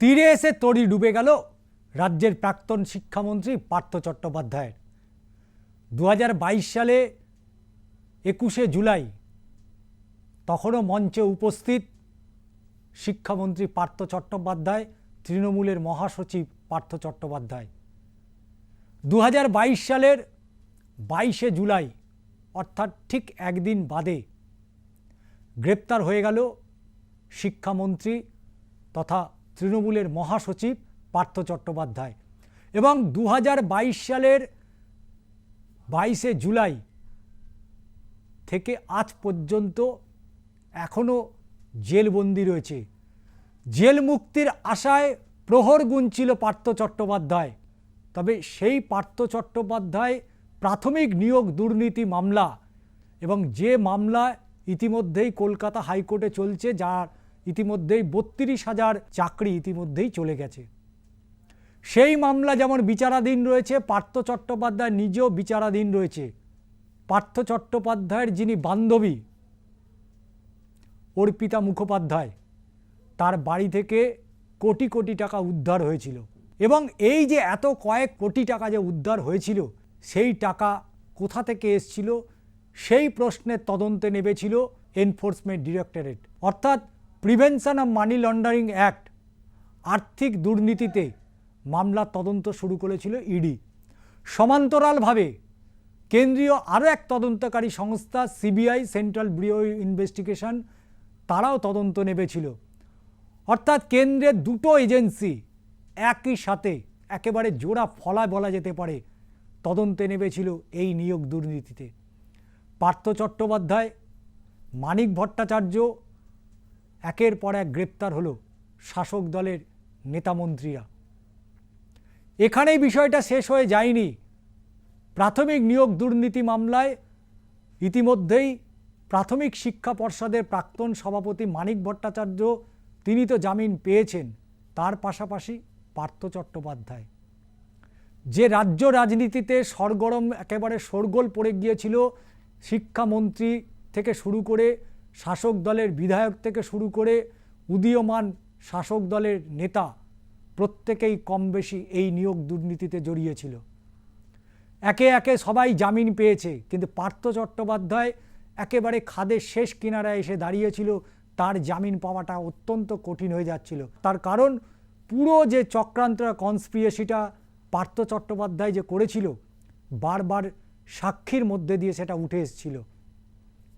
তীরে এসে তরি ডুবে গেল রাজ্যের প্রাক্তন শিক্ষামন্ত্রী পার্থ চট্টোপাধ্যায়ের। দু হাজার বাইশ সালে একুশে জুলাই তখনও মঞ্চে উপস্থিত শিক্ষামন্ত্রী পার্থ চট্টোপাধ্যায়, তৃণমূলের মহাসচিব পার্থ চট্টোপাধ্যায়। দু হাজার বাইশ সালের বাইশে জুলাই, অর্থাৎ ঠিক একদিন বাদে গ্রেপ্তার হয়ে গেল শিক্ষামন্ত্রী তথা তৃণমূলের মহাসচিব পার্থ চট্টোপাধ্যায়। এবং দু হাজার বাইশ সালের বাইশে জুলাই থেকে আজ পর্যন্ত এখনও জেলবন্দি রয়েছে। জেল মুক্তির আশায় প্রহর গুনছিল পার্থ চট্টোপাধ্যায়। তবে সেই পার্থ চট্টোপাধ্যায় প্রাথমিক নিয়োগ দুর্নীতি মামলা এবং যে মামলা ইতিমধ্যেই কলকাতা হাইকোর্টে চলছে, যার ইতিমধ্যেই বত্রিশ হাজার চাকরি ইতিমধ্যেই চলে গেছে। সেই মামলা যেমন বিচারাধীন রয়েছে, পার্থ চট্টোপাধ্যায় নিজেও বিচারাধীন রয়েছে। পার্থ চট্টোপাধ্যায়ের যিনি বান্ধবী, অর্পিতা মুখোপাধ্যায়, তার বাড়ি থেকে কোটি কোটি টাকা উদ্ধার হয়েছিল। এবং এই যে এত কয়েক কোটি টাকা যে উদ্ধার হয়েছিল, সেই টাকা কোথা থেকে এসছিল? সেই প্রশ্নের তদন্তে নেমেছিল এনফোর্সমেন্ট ডিরেক্টরেট। অর্থাৎ prevention of money laundering act আর্থিক দুর্নীতিতে মামলার তদন্ত শুরু করেছিল ইডি সমান্তরালভাবে কেন্দ্রীয় আরও এক তদন্তকারী সংস্থা সিবিআই সেন্ট্রাল ব্যুরো ইনভেস্টিগেশন তারাও তদন্ত নেবেছিল। অর্থাৎ কেন্দ্রের দুটো এজেন্সি একই সাথে একেবারে জোড়া ফলা বলা যেতে পারে তদন্তে নেমেছিল এই নিয়োগ দুর্নীতিতে। পার্থ চট্টোপাধ্যায়, মানিক ভট্টাচার্য একের পর এক গ্রেপ্তার হলো শাসক দলের নেতামন্ত্রীরা। এখানেই বিষয়টা শেষ হয়ে যায়নি। প্রাথমিক নিয়োগ দুর্নীতি মামলায় ইতিমধ্যেই প্রাথমিক শিক্ষা পর্ষদের প্রাক্তন সভাপতি মানিক ভট্টাচার্য তিনি তো জামিন পেয়েছেন, তার পাশাপাশি পার্থ চট্টোপাধ্যায়। যে রাজ্য রাজনীতিতে সরগরম একেবারে শোরগোল পড়ে গিয়েছিল শিক্ষামন্ত্রী থেকে শুরু করে শাসক দলের বিধায়ক থেকে শুরু করে উদীয়মান শাসক দলের নেতা প্রত্যেকেই কম বেশি এই নিয়োগ দুর্নীতিতে জড়িয়েছিল। একে একে সবাই জামিন পেয়েছে, কিন্তু পার্থ চট্টোপাধ্যায় একেবারে খাদের শেষ কিনারায় এসে দাঁড়িয়েছিল, তার জামিন পাওয়াটা অত্যন্ত কঠিন হয়ে যাচ্ছিল। তার কারণ, পুরো যে চক্রান্তটা কনস্পিরেসিটা পার্থ চট্টোপাধ্যায় যে করেছিল, বারবার সাক্ষীর মধ্যে দিয়ে সেটা উঠে এসেছিল।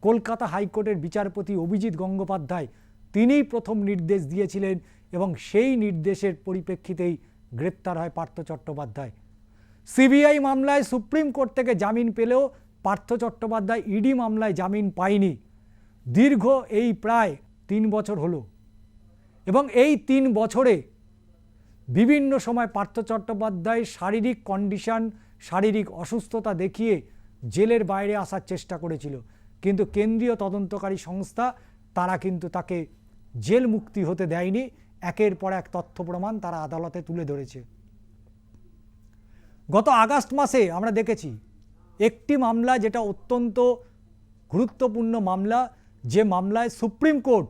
কলকাতা হাইকোর্টের বিচারপতি অভিজিৎ গঙ্গোপাধ্যায় তিনিই প্রথম নির্দেশ দিয়েছিলেন এবং সেই নির্দেশের পরিপ্রেক্ষিতেই গ্রেপ্তার হয় পার্থ চট্টোপাধ্যায়। সিবিআই মামলায় সুপ্রিম কোর্ট থেকে জামিন পেলেও পার্থ চট্টোপাধ্যায় ইডি মামলায় জামিন পায়নি। দীর্ঘ এই প্রায় তিন বছর হলো এবং এই তিন বছরে বিভিন্ন সময় পার্থ চট্টোপাধ্যায় শারীরিক কন্ডিশন শারীরিক অসুস্থতা দেখিয়ে জেলের বাইরে আসার চেষ্টা করেছিল। কিন্তু কেন্দ্রীয় তদন্তকারী সংস্থা, তারা কিন্তু তাকে জেল মুক্তি হতে দেয়নি। একের পর এক তথ্য প্রমাণ তারা আদালতে তুলে ধরেছে। গত আগস্ট মাসে আমরা দেখেছি, একটি মামলা যেটা অত্যন্ত গুরুত্বপূর্ণ মামলা, যে মামলায় সুপ্রিম কোর্ট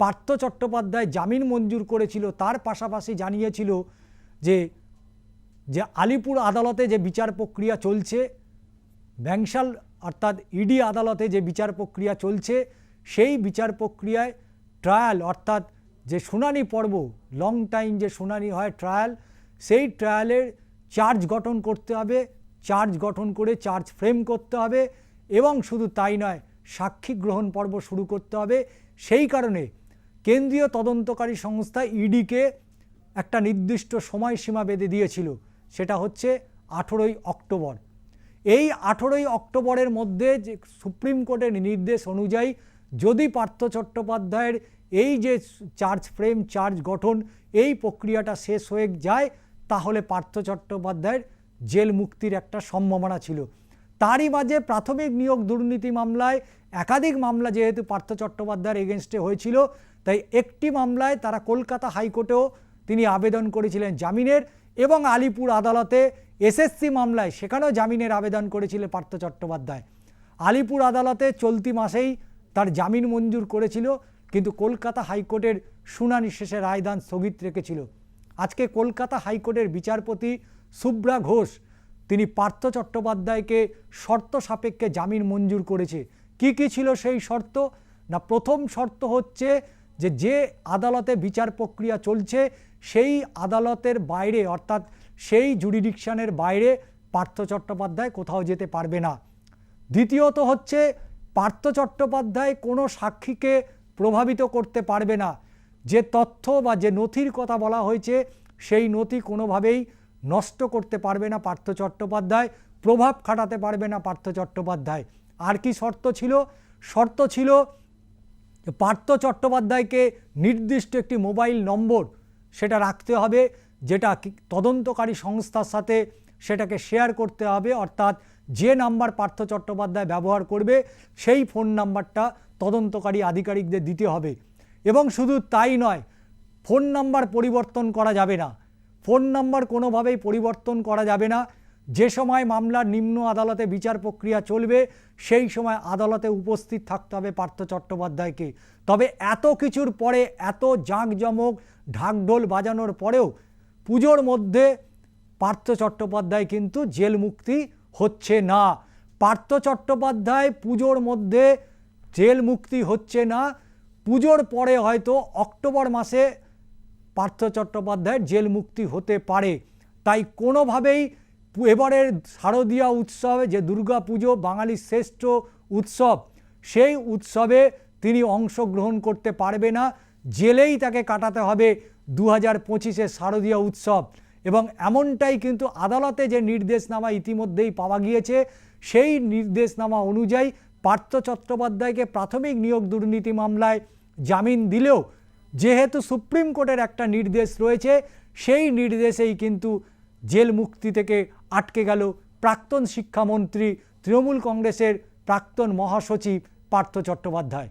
পার্থ চট্টোপাধ্যায় জামিন মঞ্জুর করেছিল, তার পাশাপাশি জানিয়েছিল যে যে আলিপুর আদালতে যে বিচার প্রক্রিয়া চলছে, ব্যাংশাল অর্থাৎ ইডি আদালতে যে বিচার প্রক্রিয়া চলছে, সেই বিচার প্রক্রিয়ায় ট্রায়াল অর্থাৎ যে শুনানি পর্ব লং টাইম যে শুনানি হয় ট্রায়াল সেই ট্রায়ালের চার্জ গঠন করতে হবে চার্জ গঠন করে চার্জ ফ্রেম করতে হবে এবং শুধু তাই নয়, সাক্ষী গ্রহণ পর্ব শুরু করতে হবে। সেই কারণে কেন্দ্রীয় তদন্তকারী সংস্থা ইডিকে একটা নির্দিষ্ট সময়সীমা বেঁধে দিয়েছিল, সেটা হচ্ছে আঠেরোই অক্টোবর। এই আঠেরোই অক্টোবরের মধ্যে যে সুপ্রিম কোর্টের নির্দেশ অনুযায়ী যদি পার্থ চট্টোপাধ্যায়ের এই যে চার্জ ফ্রেম, চার্জ গঠন, এই প্রক্রিয়াটা শেষ হয়ে যায়, তাহলে পার্থ চট্টোপাধ্যায়ের জেল মুক্তির একটা সম্ভাবনা ছিল। তারই মাঝে প্রাথমিক নিয়োগ দুর্নীতি মামলায় একাধিক মামলা যেহেতু পার্থ চট্টোপাধ্যায়ের এগেনস্টে হয়েছিল, তাই একটি মামলায় তারা কলকাতা হাইকোর্টেও তিনি আবেদন করেছিলেন জামিনের। এবং আলিপুর আদালতে এসএসসি মামলায় সেখানেও জামিনের আবেদন করেছিলেন পার্থ চট্টোপাধ্যায়। আলিপুর আদালতে চলতি মাসেই তার জামিন মঞ্জুর করেছিল, কিন্তু কলকাতা হাইকোর্টের শুনানি শেষে রায়দান স্থগিত রেখেছিল। আজকে কলকাতা হাইকোর্টের বিচারপতি সুব্রা ঘোষ, তিনি পার্থ চট্টোপাধ্যায়কে শর্ত সাপেক্ষে জামিন মঞ্জুর করেছে। কি কি ছিল সেই শর্ত? না, প্রথম শর্ত হচ্ছে যে যে আদালতে বিচার প্রক্রিয়া চলছে, সেই আদালতের বাইরে, অর্থাৎ সেই জুডিডিকশনের বাইরে পার্থ চট্টোপাধ্যায় কোথাও যেতে পারবে না। দ্বিতীয়ত হচ্ছে, পার্থ চট্টোপাধ্যায় কোনো সাক্ষীকে প্রভাবিত করতে পারবে না। যে তথ্য বা যে নথির কথা বলা হয়েছে, সেই নথি কোনোভাবেই নষ্ট করতে পারবে না পার্থ চট্টোপাধ্যায়, প্রভাব খাটাতে পারবে না পার্থ চট্টোপাধ্যায়। আর কি শর্ত ছিল? শর্ত ছিল পার্থ চট্টোপাধ্যায়কে নির্দিষ্ট একটি মোবাইল নম্বর সেটা রাখতে হবে, যেটা তদন্তকারী সংস্থার সাথে সেটাকে শেয়ার করতে হবে, অর্থাৎ যে নাম্বার পার্থ চট্টোপাধ্যায় ব্যবহার করবে, সেই ফোন নাম্বারটা তদন্তকারী আধিকারিকদের দিতে হবে। এবং শুধু তাই নয়, ফোন নাম্বার পরিবর্তন করা যাবে না। ফোন নাম্বার কোনোভাবেই পরিবর্তন করা যাবে না। যে সময় মামলার নিম্ন আদালতে বিচার প্রক্রিয়া চলবে, সেই সময় আদালতে উপস্থিত থাকতে হবে পার্থ চট্টোপাধ্যায়কে। তবে এত কিছুর পরে, এত জাঁকজমক ঢাকঢোল বাজানোর পরেও পুজোর মধ্যে পার্থ চট্টোপাধ্যায় কিন্তু জেল মুক্তি হচ্ছে না। পার্থ চট্টোপাধ্যায় পুজোর মধ্যে জেল মুক্তি হচ্ছে না। পুজোর পরে হয়তো অক্টোবর মাসে পার্থ চট্টোপাধ্যায়ের জেল মুক্তি হতে পারে। তাই কোনোভাবেই এবারের শারদীয়া উৎসবে যে দুর্গা পুজো বাঙালির শ্রেষ্ঠ উৎসব, সেই উৎসবে তিনি অংশগ্রহণ করতে পারবে না। জেলেই তাকে কাটাতে হবে দু হাজার পঁচিশে শারদীয় উৎসব। এবং এমনটাই কিন্তু আদালতে যে নির্দেশনামা ইতিমধ্যেই পাওয়া গিয়েছে, সেই নির্দেশনামা অনুযায়ী পার্থ চট্টোপাধ্যায়কে প্রাথমিক নিয়োগ দুর্নীতি মামলায় জামিন দিলেও যেহেতু সুপ্রিম কোর্টের একটা নির্দেশ রয়েছে, সেই নির্দেশেই কিন্তু জেল মুক্তি থেকে আটকে গেল প্রাক্তন শিক্ষামন্ত্রী তৃণমূল কংগ্রেসের প্রাক্তন মহাসচিব পার্থ চট্টোপাধ্যায়।